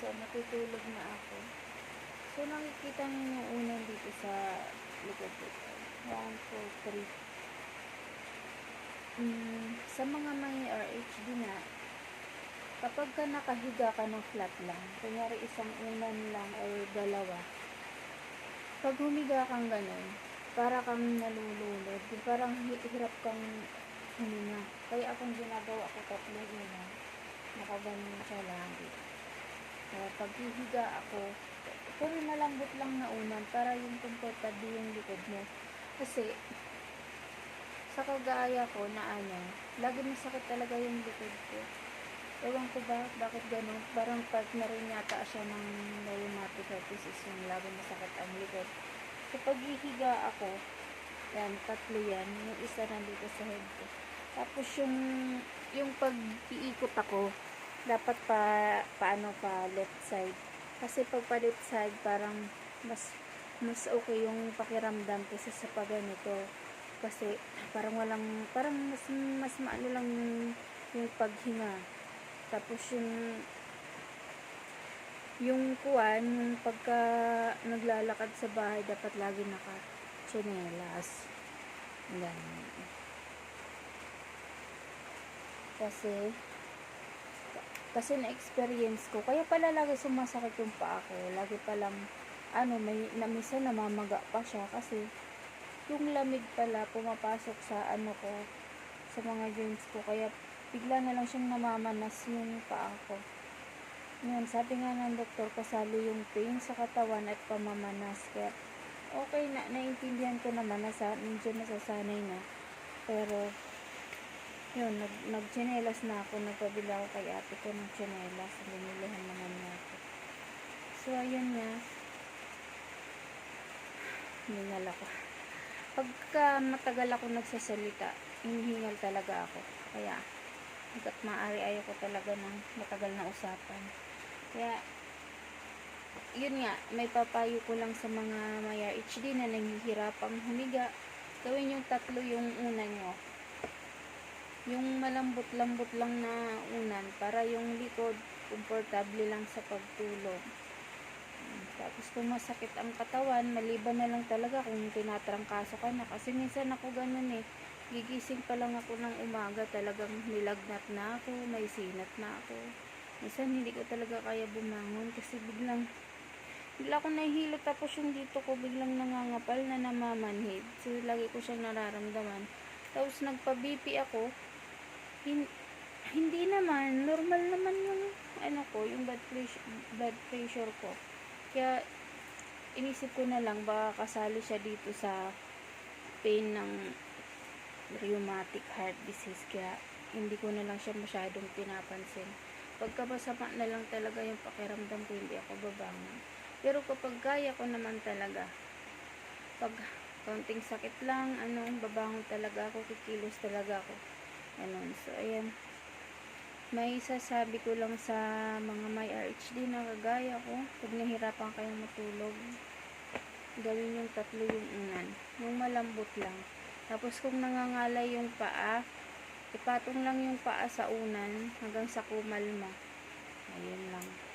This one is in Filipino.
So, matutulog na ako. So, nakikita niyo yung unan dito sa likod dito. 1, 4, 3. Mm, sa mga may RHD na, kapag ka nakahiga ka ng flat lang, kunyari isang unan lang or dalawa, pag humiga kang ganun, para kang nalulunod, parang hi- hirap kang huminga. Kaya akong ginagawa ko tatlo unan, nakaganon siya lagi. Kaya pag hihiga ako, puro malambot lang na unan para yung komportable yung likod mo. Kasi, sa kagaya ko na ano, lagi masakit talaga yung likod ko. Ewan ko ba, bakit ganun? Parang part na rin yata siya ng rheumatic arthritis yung lagi masakit ang likod. So, pag hihiga ako, yan, tatlo yan. Yung isa nandito sa head ko. Tapos yung, yung pag iikot ako, dapat pa, paano pa left side. Kasi pag pa left side, parang mas, mas okay yung pakiramdam kaysa sa pag ganito. Kasi parang walang, parang mas, mas maano lang yung, yung paghinga. Tapos yung yung kuwan, yung pagka naglalakad sa bahay, dapat lagi naka tsinelas. Ganun. Kasi, kasi na-experience ko, kaya pala lagi sumasakit yung paa ko. Lagi palang, ano, may, na namamaga pa siya kasi yung lamig pala pumapasok sa ano ko, sa mga joints ko. Kaya bigla na lang siyang namamanas yung paa ko. Ngayon, sabi nga ng doktor, kasali yung pain sa katawan at pamamanas. Kaya, okay na, naintindihan ko naman, nasa, medyo nasasanay na. Pero, yun, nag, nagchinelas na ako, nagpabila ako kay ate ko ng chinelas. Binilihan naman niya ako. So, ayun nga. Hingal ako. Pagka matagal ako nagsasalita, hinihingal talaga ako. Kaya, hanggat maaari ayoko talaga ng matagal na usapan. Kaya, yun nga, may papayo ko lang sa mga may HD na nanghihirapang humiga. Gawin yung tatlo yung una nyo. Yung malambot-lambot lang na unan para yung likod komportable lang sa pagtulog. Tapos kung masakit ang katawan, maliban na lang talaga kung tinatrangkaso ka na. Kasi minsan ako ganun eh. Gigising pa lang ako ng umaga, talagang nilagnat na ako, may sinat na ako. Minsan hindi ko talaga kaya bumangon kasi biglang bigla ako nahihilo tapos yung dito ko biglang nangangapal na namamanhid. So lagi ko siyang nararamdaman. Tapos nagpa-BP ako. Hin- hindi naman, normal naman yung ano ko, yung blood pressure, blood pressure ko. Kaya inisip ko na lang baka kasali siya dito sa pain ng rheumatic heart disease kaya hindi ko na lang siya masyadong pinapansin. Pagka masama na lang talaga yung pakiramdam ko, hindi ako babangon. Pero kapag kaya ko naman talaga, pag kaunting sakit lang, ano, babangon talaga ako, kikilos talaga ako. Ganun. So, ayan. May sasabi ko lang sa mga may RHD na kagaya ko, pag nahirapan kayong matulog, gawin yung tatlo yung unan. Yung malambot lang. Tapos kung nangangalay yung paa, ipatong lang yung paa sa unan hanggang sa kumal mo. Ayun lang.